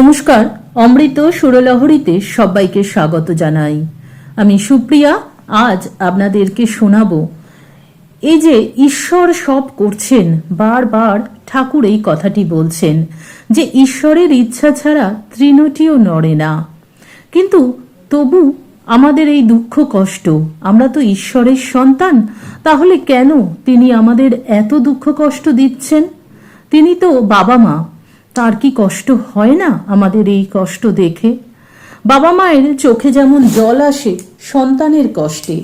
নমস্কার, অমৃত সুরলহরীতে সবাইকে স্বাগত জানাই। আমি সুপ্রিয়া, আজ আপনাদেরকে শোনাবো, এই যে ঈশ্বর সব করছেন, বারবার ঠাকুর এই কথাটি বলছেন, যে ঈশ্বরের ইচ্ছা ছাড়া তৃণটিও নড়ে না। কিন্তু তবু আমাদের এই দুঃখ কষ্ট, আমরা তো ঈশ্বরের সন্তান, তাহলে কেন তিনি আমাদের এত দুঃখ কষ্ট দিচ্ছেন? তিনি তো বাবা মা তার কি কষ্ট হয় না আমাদের এই কষ্ট দেখে? বাবা মায়ের চোখে যেমন জল আসে সন্তানের কষ্টে,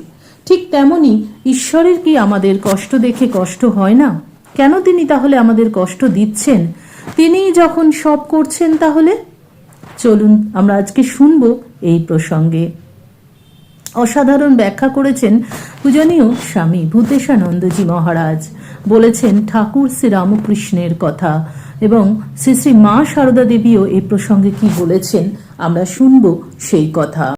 ঠিক তেমনি ঈশ্বরের কি আমাদের কষ্ট দেখে কষ্ট হয় না? কেন তিনি তাহলে আমাদের কষ্ট দিচ্ছেন? তিনিই যখন সব করছেন তাহলে? চলুন, আমরা আজকে শুনব এই প্রসঙ্গে। অসাধারণ ব্যাখ্যা করেছেন পূজনীয় স্বামী ভূতেশানন্দজি মহারাজ। বলেছেন, ঠাকুর শ্রী রামকৃষ্ণের কথা। এবং শ্রী শ্রী মা সারদা দেবীও এই প্রসঙ্গে কি বলেছেন, আমরা শুনব সেই কথা।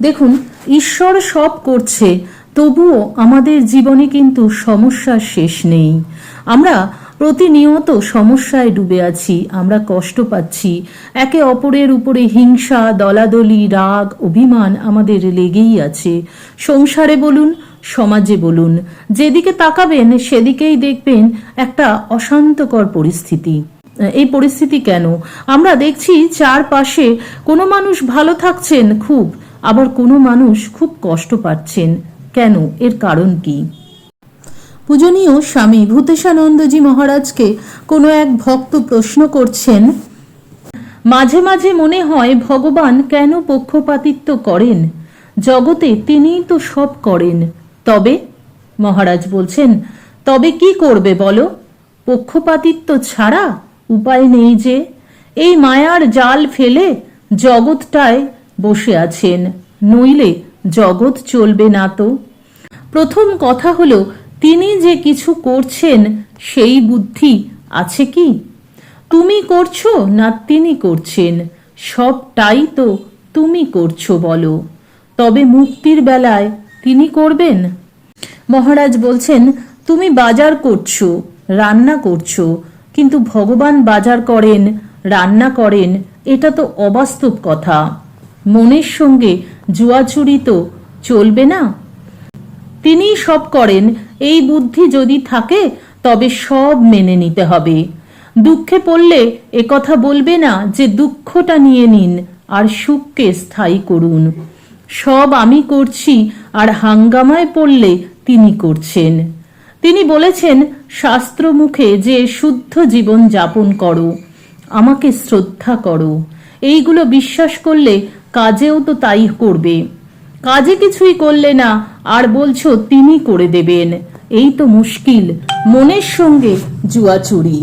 দেখুন, ঈশ্বর সব করছে, তবুও আমাদের জীবনে কিন্তু সমস্যার শেষ নেই। আমরা প্রতিনিয়ত সমস্যায় ডুবে আছি, আমরা কষ্ট পাচ্ছি, একে অপরের উপরে হিংসা, দলাদলি, রাগ, অভিমান আমাদের লেগেই আছে। সংসারে বলুন সমাজে বলুন, যেদিকে তাকাবেন সেদিকেই দেখবেন একটা অশান্তকর পরিস্থিতি। এই পরিস্থিতি কেন? আমরা দেখছি চারপাশে কোনো মানুষ ভালো থাকছেন খুব, আবার কোনো মানুষ খুব কষ্ট পাচ্ছেন। কেন? এর কারণ কি? পূজনীয় স্বামী ভূতেশানন্দজি মহারাজকে কোনো এক ভক্ত প্রশ্ন করছেন, মাঝে মাঝে মনে হয় ভগবান কেন পক্ষপাতিত্ব করেন? জগতে তিনিই তো সব করেন। তবে, মহারাজ বলছেন, তবে কি করবে বলো? পক্ষপাতিত্ব ছাড়া উপায় নেই যে, এই মায়ার জাল ফেলে জগৎটায় বসে আছেন, নইলে জগৎ চলবে না তো। প্রথম কথা হলো, তিনি যে কিছু করছেন, সেই বুদ্ধি আছে কি? তুমি করছ না তিনি করছেন, সবটাই তো তুমি করছ বলো। তবে মুক্তির বেলায় তিনি করবেন? মহারাজ বলছেন, তুমি বাজার করছ, রান্না করছ, কিন্তু ভগবান বাজার করেন, রান্না করেন, এটা তো অবাস্তব কথা। মনের সঙ্গে জুয়াচুরি তো চলবে না? তিনি সব করেন, এই বুদ্ধি যদি থাকে, তবে সব মেনে নিতে হবে। দুঃখে পড়লে কথা বলবে না যে দুঃখটা নিয়ে নিন, আর সুখকে স্থায়ী করুন। সব আমি করছি আর হাঙ্গামায় পড়লে তিনি করছেন। তিনি বলেছেন শাস্ত্র মুখে যে শুদ্ধ জীবন যাপন করো, আমাকে শ্রদ্ধা করো। এইগুলো বিশ্বাস করলে কাজেও তো তাই করবে। কাজে কিছুই করলে না, আর বলছো তিনি করে দেবেন। এই তো মুশকিল, মনের সঙ্গে জুয়াচুরি।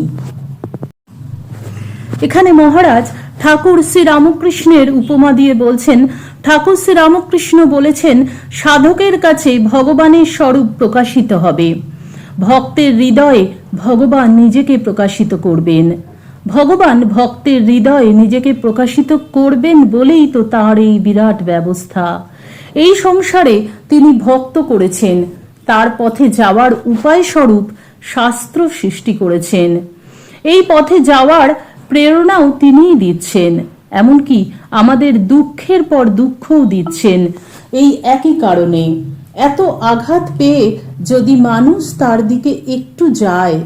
এখানে মহারাজ ঠাকুর শ্রী রামকৃষ্ণের উপমা দিয়ে বলছেন ঠাকুর শ্রী রামকৃষ্ণ বলেছেন, সাধকের কাছে ভগবানের স্বরূপ প্রকাশিত হবে। ভক্তের হৃদয়ে ভগবান নিজেকে প্রকাশিত করবেন। ভগবান ভক্তের হৃদয়ে নিজেকে প্রকাশিত করবেন বলেই তো তার এই বিরাট ব্যবস্থা। এই সংসারে তিনি ভক্ত করেছেন। তার পথে যাওয়ার উপায় স্বরূপ শাস্ত্র সৃষ্টি করেছেন। এই পথে যাওয়ার প্রেরণাও তিনিই দিচ্ছেন। এমনকি আমাদের দুঃখের পর দুঃখও দিচ্ছেন। এই একই কারণে এত আঘাত পেয়ে যদি মানুষ তার দিকে একটু যায়,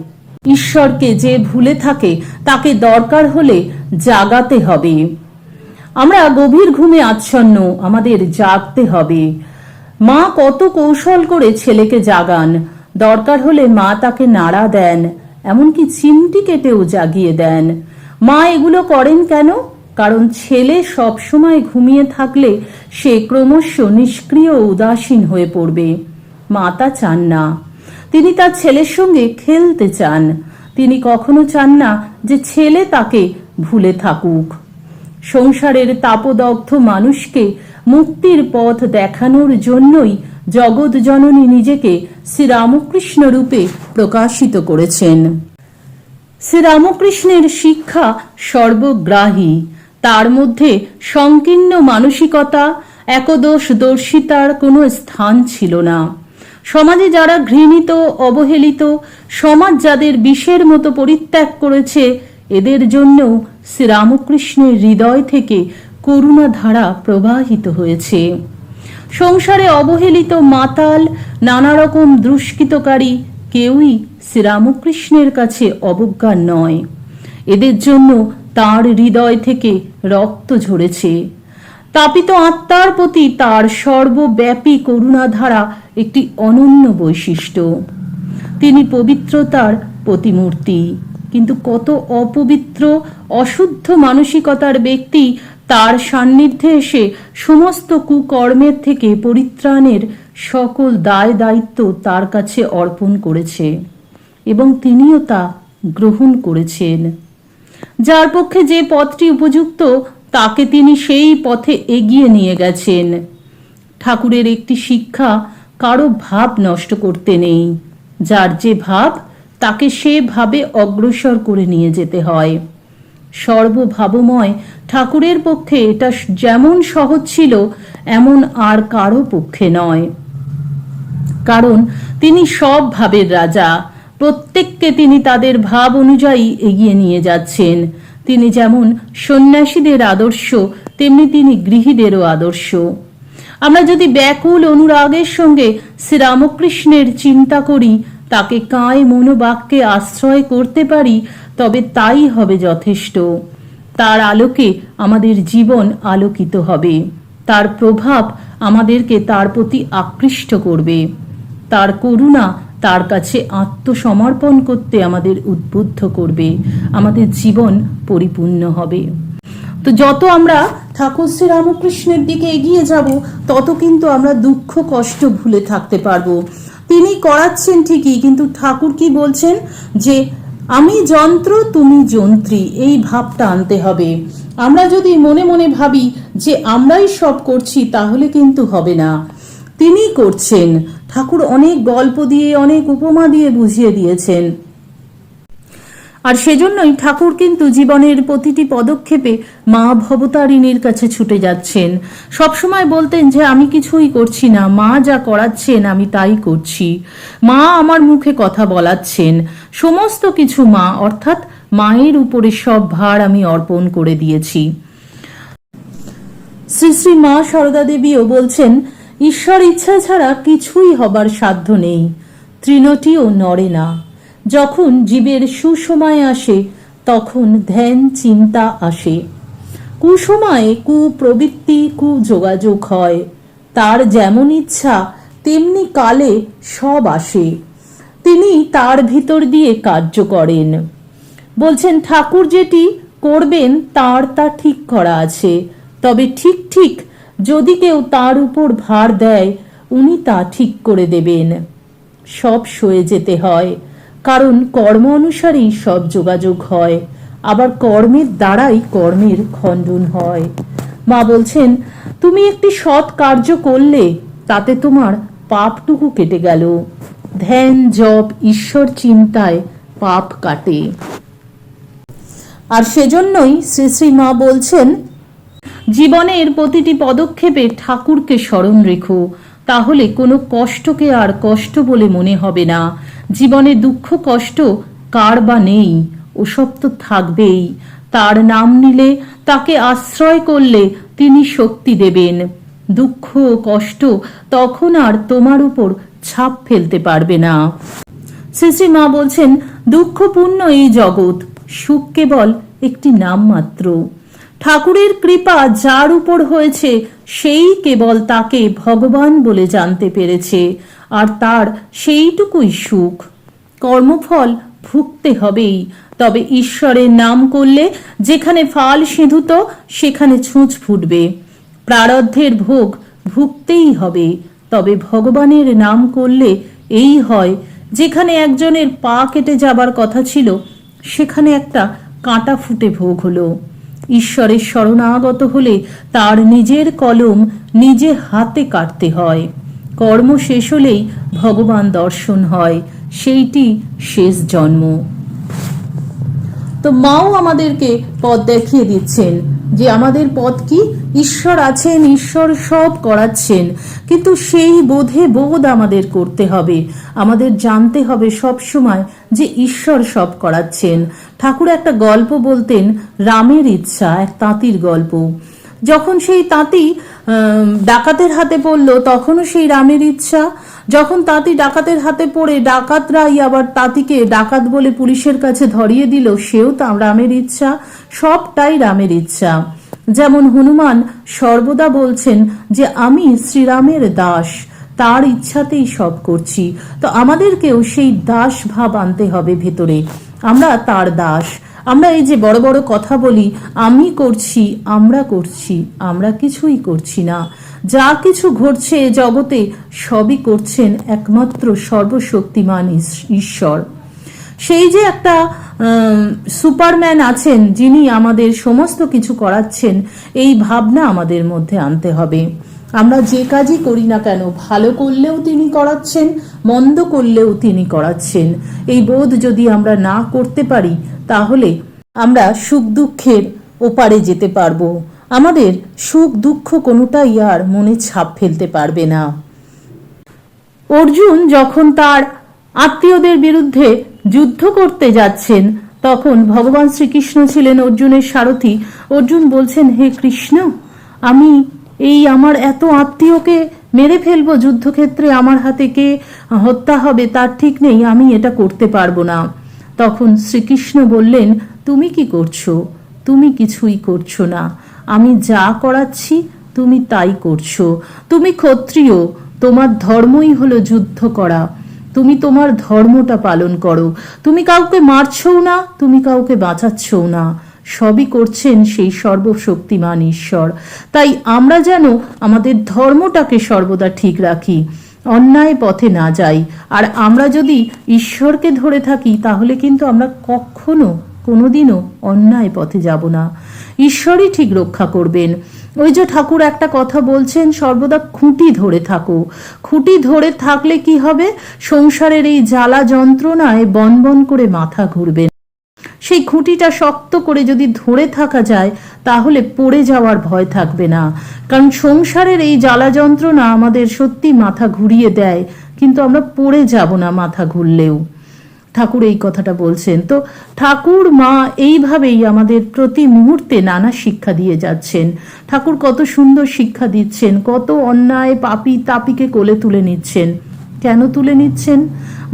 ঈশ্বরকে যে ভুলে থাকে তাকে দরকার হলে জাগাতে হবে। আমরা গভীর ঘুমে আচ্ছন্ন, আমাদের জাগতে হবে। মা কত কৌশল করে ছেলেকে জাগান, দরকার হলে মা তাকে নাড়া দেন, এমনকি চিমটি কেটেও জাগিয়ে দেন। মা এগুলো করেন কেন? কারণ ছেলে সবসময় ঘুমিয়ে থাকলে সে ক্রমশ নিষ্ক্রিয় উদাসীন হয়ে পড়বে। মাতা চান না। তিনি তার ছেলের সঙ্গে খেলতে চান। তিনি কখনো চান না যে ছেলে তাকে ভুলে থাকুক। সংসারের তাপদগ্ধ মানুষকে মুক্তির পথ দেখানোর জন্যই জগৎ জননী নিজেকে শ্রীরামকৃষ্ণ রূপে প্রকাশিত করেছেন। শ্রীরামকৃষ্ণের শিক্ষা সর্বগ্রাহী। তার মধ্যে সংকীর্ণ মানসিকতা, একদোষ দর্শিতার কোনো স্থান ছিল না। সমাজে যারা ঘৃণিত, অবহেলিত, সমাজ যাদের বিষের মতো পরিত্যাগ করেছে, এদের জন্যও শ্রীরামকৃষ্ণের হৃদয় থেকে করুণা ধারা প্রবাহিত হয়েছে। সংসারে অবহেলিত মাতাল নানা রকম দুষ্কৃতকারী কেউই শ্রীরামকৃষ্ণের কাছে অবজ্ঞা নয়। এদের জন্য তার হৃদয় থেকে রক্ত ঝরেছে। তাপিত আত্মার প্রতি তার সর্বব্যাপী করুণাধারা একটি অনন্য বৈশিষ্ট্য। তিনি পবিত্রতার প্রতিমূর্তি। কিন্তু কত অপবিত্র, অশুদ্ধ মানসিকতার ব্যক্তি তার সান্নিধ্যে এসে সমস্ত কুকর্মের থেকে পরিত্রাণের সকল দায় দায়িত্ব তার কাছে অর্পণ করেছে এবং তিনিও তা গ্রহণ করেছেন। যার পক্ষে যে পথটি উপযুক্ত, তাকে তিনি সেই পথে এগিয়ে নিয়ে গেছেন। ঠাকুরের একটি শিক্ষা কারও ভাব নষ্ট করতে নেই। যার যে ভাব, তাকে সে ভাবে অগ্রসর করে নিয়ে যেতে হয়। সর্বভাবময় ঠাকুরের পক্ষে এটা যেমন সহজ ছিল, এমন আর কারও পক্ষে নয়। কারণ তিনি সব ভাবের রাজা। প্রত্যেককে তিনি তাদের ভাব অনুযায়ী এগিয়ে নিয়ে যাচ্ছেন। তিনি যেমন সন্ন্যাসীদের আদর্শ, তেমনি তিনি গৃহীদেরও আদর্শ। আমরা যদি ব্যাকুল অনুরাগের সঙ্গে শ্রীরামকৃষ্ণের চিন্তা করি, তাকে কায় মনোবাক্যে আশ্রয় করতে পারি, তবে তাই হবে যথেষ্ট। তার আলোকে আমাদের জীবন আলোকিত হবে। তার প্রভাব আমাদেরকে তার প্রতি আকৃষ্ট করবে। তার করুণা তার কাছে আত্মসমর্পণ করতে আমাদের উদ্বুদ্ধ করবে। আমাদের জীবন পরিপূর্ণ হবে। তো যত আমরা ঠাকুর শ্রী রামকৃষ্ণের দিকে এগিয়ে যাব, তত কিন্তু আমরা দুঃখ, কষ্ট ভুলে থাকতে পারব। তিনি করাচ্ছেন ঠিকই, কিন্তু ঠাকুর কি বলছেন? যে, আমি যন্ত্র, তুমি যন্ত্রী, এই ভাবটা আনতে হবে। আমরা যদি মনে মনে ভাবি যে আমরাই সব করছি, তাহলে কিন্তু হবে না। তিনি করছেন। ঠাকুর অনেক গল্প দিয়ে, অনেক উপমা দিয়ে বুঝিয়ে দিয়েছেন। আর সেজন্যই ঠাকুর কিন্তু জীবনের প্রতিটি পদক্ষেপে মা ভবতারিণীর কাছে ছুটে যাচ্ছেন। সবসময় বলতেন যে, আমি কিছুই করছি না। মা যা করাচ্ছেন, আমি তাই করছি। মা আমার মুখে কথা বলাচ্ছেন। সমস্ত কিছু মা, অর্থাৎ মায়ের উপরে সব ভার আমি অর্পণ করে দিয়েছি। শ্রী শ্রী মা সারদা দেবীও বলছেন ঈশ্বর ইচ্ছা ছাড়া কিছুই হবার সাধ্য নেই, তৃণটিও নড়ে না। যখন জীবের সুসময় আসে, তখন ধ্যান চিন্তা আসে। কুসময়ে কুপ্রবৃত্তি, কুযোগাযোগ হয়। তার যেমন ইচ্ছা, তেমনি কালে সব আসে। তিনি তার ভিতর দিয়ে কার্য করেন। বলছেন, ঠাকুর যেটি করবেন, তার তা ঠিক করা আছে। তবে ঠিক ঠিক যদি কেউ তার উপর ভার দেয়, উনি তা ঠিক করে দেবেন। সব সয়ে যেতে হয়, কারণ কর্ম অনুসারেই সব যোগাযোগ হয়, আবার কর্মের দ্বারাই কর্মের খণ্ডন হয়। মা বলছেন, তুমি একটি সৎ কার্য করলে, তাতে তোমার পাপটুকু কেটে গেল। ধ্যান, জপ, ঈশ্বর চিন্তায় পাপ কাটে। আর সেজন্যই শ্রী শ্রী মা বলছেন জীবনের প্রতিটি পদক্ষেপে ঠাকুরকে স্মরণ রেখো। তাহলে কোনো কষ্টকে আর কষ্ট বলে মনে হবে না। জীবনে দুঃখ, কষ্ট কার বা নেই, ওসব তো থাকবেই। তার নাম নিলে, তাকে আশ্রয় করলে তিনি শক্তি দেবেন। দুঃখ ও কষ্ট তখন আর তোমার উপর ছাপ ফেলতে পারবে না। শ্রী শ্রী মা বলছেন, দুঃখপূর্ণ এই জগৎ। সুখ কেবল একটি নাম মাত্র ঠাকুরের কৃপা যার উপর হয়েছে, সেই কেবল তাকে ভগবান বলে জানতে পেরেছে, আর তার সেইটুকুই সুখ। কর্মফল ভুগতে হবেই, তবে ঈশ্বরের নাম করলে যেখানে ফাল সিঁধুত, সেখানে ছুঁচ ফুটবে। প্রারব্ধের ভোগ ভুগতেই হবে, তবে ভগবানের নাম করলে এই হয়, যেখানে একজনের পা কেটে যাবার কথা ছিল, সেখানে একটা কাঁটা ফুটে ভোগ হলো। ঈশ্বরের শরণাগত হলে তার নিজের কলম নিজে হাতে কাটতে হয়। কর্ম শেষ হলেই ভগবান দর্শন হয়। সেইটি শেষ জন্ম। তো মাও আমাদেরকে পথ দেখিয়ে দিচ্ছেন। যে আমাদের পথ কি? ঈশ্বর আছেন, ঈশ্বর সব করাচ্ছেন। কিন্তু সেই বোধে বোধ আমাদের করতে হবে। আমাদের জানতে হবে সব সময় যে ঈশ্বর সব করাচ্ছেন। ঠাকুর একটা গল্প বলতেন, রামের ইচ্ছা, এক তাঁতির গল্প। যখন সেই তাঁতি ডাকাতের হাতে পড়ল তখনও সেই রামের ইচ্ছা? যখন তাঁতি ডাকাতের হাতে পড়ে ডাকাতরাই আবার তাঁতিকে ডাকাত বলে পুলিশের কাছে ধরিয়ে দিল, সেও তা রামের ইচ্ছা, সবটাই রামের ইচ্ছা। যেমন হনুমান সর্বদা বলছেন যে, আমি শ্রীরামের দাস, তার ইচ্ছাতেই সব করছি। তো আমাদেরকেও সেই দাস ভাব আনতে হবে ভেতরে। আমরা তার দাস আমরা এই যে বড় বড় কথা বলি, আমি করছি, আমরা করছি, আমরা কিছুই করছি না। যা কিছু ঘটছে জগতে, সবই করছেন একমাত্র সর্বশক্তিমান ঈশ্বর। সেই যে একটা সুপারম্যান আছেন, যিনি আমাদের সমস্ত কিছু করাচ্ছেন, এই ভাবনা আমাদের মধ্যে আনতে হবে। আমরা যে কাজই করি না কেন, ভালো করলেও তিনি করাচ্ছেন, মন্দ করলেও তিনি করাচ্ছেন। এই বোধ যদি আমরা না করতে পারি তাহলে আমরা সুখ দুঃখের ওপারে যেতে পারব। আমাদের সুখ দুঃখ কোনোটাই আর মনে ছাপ ফেলতে পারবে না। অর্জুন যখন তার আত্মীয়দের বিরুদ্ধে যুদ্ধ করতে যাচ্ছেন, তখন ভগবান শ্রীকৃষ্ণ ছিলেন অর্জুনের সারথি। অর্জুন বলছেন, হে কৃষ্ণ, আমি এই আমার এত আত্মীয়কে মেরে ফেলব, যুদ্ধক্ষেত্রে আমার হাতে কে হত্যা হবে, তার ঠিক নেই, আমি এটা করতে পারব না। তখন শ্রীকৃষ্ণ বললেন, তুমি কি করছ? তুমি কিছুই করছ না। আমি যা করাচ্ছি, তুমি তাই করছ। তুমি ক্ষত্রিয়, তোমার ধর্মই হলো যুদ্ধ করা। তুমি তোমার ধর্মটা পালন করো। তুমি কাউকে মারছও না, তুমি কাউকে বাঁচাচ্ছও না। সবই করছেন সেই সর্বশক্তিমান ঈশ্বর। তাই আমরা যেন আমাদের ধর্মটাকে সর্বদা ঠিক রাখি। অন্যায় পথে না যাই। আর আমরা যদি ঈশ্বরকে ধরে থাকি, তাহলে কিন্তু আমরা কখনো কোনোদিনও অন্যায় পথে যাব না। ঈশ্বরই ঠিক রক্ষা করবেন। ওই যে ঠাকুর একটা কথা বলছেন, সর্বদা খুঁটি ধরে থাকো। খুঁটি ধরে থাকলে কি হবে? সংসারের এই জ্বালা যন্ত্রণায় বন বন করে মাথা ঘুরবে। সেই খুঁটিটা শক্ত করে যদি ধরে থাকা যায়, তাহলে পড়ে যাওয়ার ভয় থাকবে না। কারণ সংসারের এই জ্বালা যন্ত্রণা আমাদের সত্যি মাথা ঘুরিয়ে দেয়, কিন্তু আমরা পড়ে যাব না মাথা ঘুরলেও। ঠাকুর এই কথাটা বলছেন। তো ঠাকুর, মা এইভাবেই আমাদের প্রতি মুহূর্তে নানা শিক্ষা দিয়ে যাচ্ছেন। ঠাকুর কত সুন্দর শিক্ষা দিচ্ছেন, কত অন্যায় পাপি তাপিকে কোলে তুলে নিচ্ছেন। কেন তুলে নিচ্ছেন?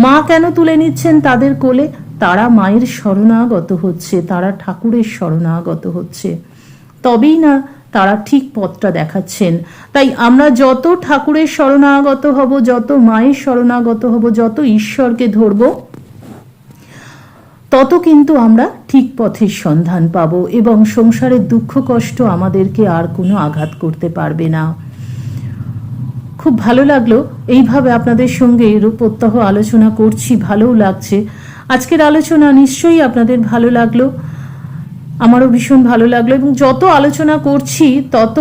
মা কেন তুলে নিচ্ছেন তাদের কোলে? তারা মায়ের শরণাগত হচ্ছে, তারা ঠাকুরের শরণাগত হচ্ছে। তবেই না তারা ঠিক পথটা দেখাচ্ছেন। তাই আমরা যত ঠাকুরের শরণাগত হব, যত মায়ের শরণাগত হব, যত ঈশ্বরকে ধরবো, তত কিন্তু আমরা ঠিক পথের সন্ধান পাব এবং সংসারের দুঃখ কষ্ট আমাদেরকে আর কোনো আঘাত করতে পারবে না। খুব ভালো লাগল। এইভাবে আপনাদের সঙ্গে প্রত্যহ আলোচনা করছি, ভালোও লাগছে। আজকের আলোচনা নিশ্চয়ই আপনাদের ভালো লাগল, আমারও ভীষণ ভালো লাগল এবং যত আলোচনা করছি তত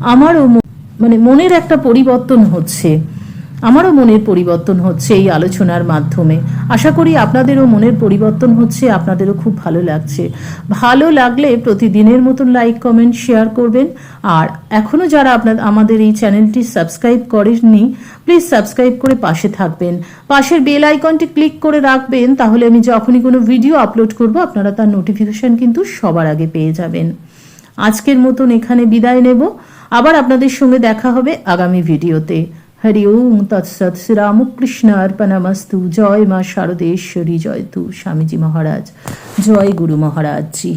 আমারও মানে মনের একটা পরিবর্তন হচ্ছে। আমারও মনের পরিবর্তন হচ্ছে এই আলোচনার মাধ্যমে। আশা করি আপনাদেরও মনের পরিবর্তন হচ্ছে, আপনাদেরও খুব ভালো লাগছে। ভালো লাগলে প্রতিদিনের মতন লাইক কমেন্ট শেয়ার করবেন। আর এখনও যারা আপনার, আমাদের এই চ্যানেলটি সাবস্ক্রাইব করেননি প্লিজ সাবস্ক্রাইব করে পাশে থাকবেন। পাশের বেল আইকনটি ক্লিক করে রাখবেন, তাহলে আমি যখনই কোনো ভিডিও আপলোড করব, আপনারা তার নোটিফিকেশন কিন্তু সবার আগে পেয়ে যাবেন। আজকের মতন এখানে বিদায় নেব। আবার আপনাদের সঙ্গে দেখা হবে আগামী ভিডিওতে হরি ওম তৎসৎ শ্রীরামকৃষ্ণ অর্পণামস্তু জয় মা শারদেশ্বরী জয় তু স্বামীজি মহারাজ জয় গুরু মহারাজ জি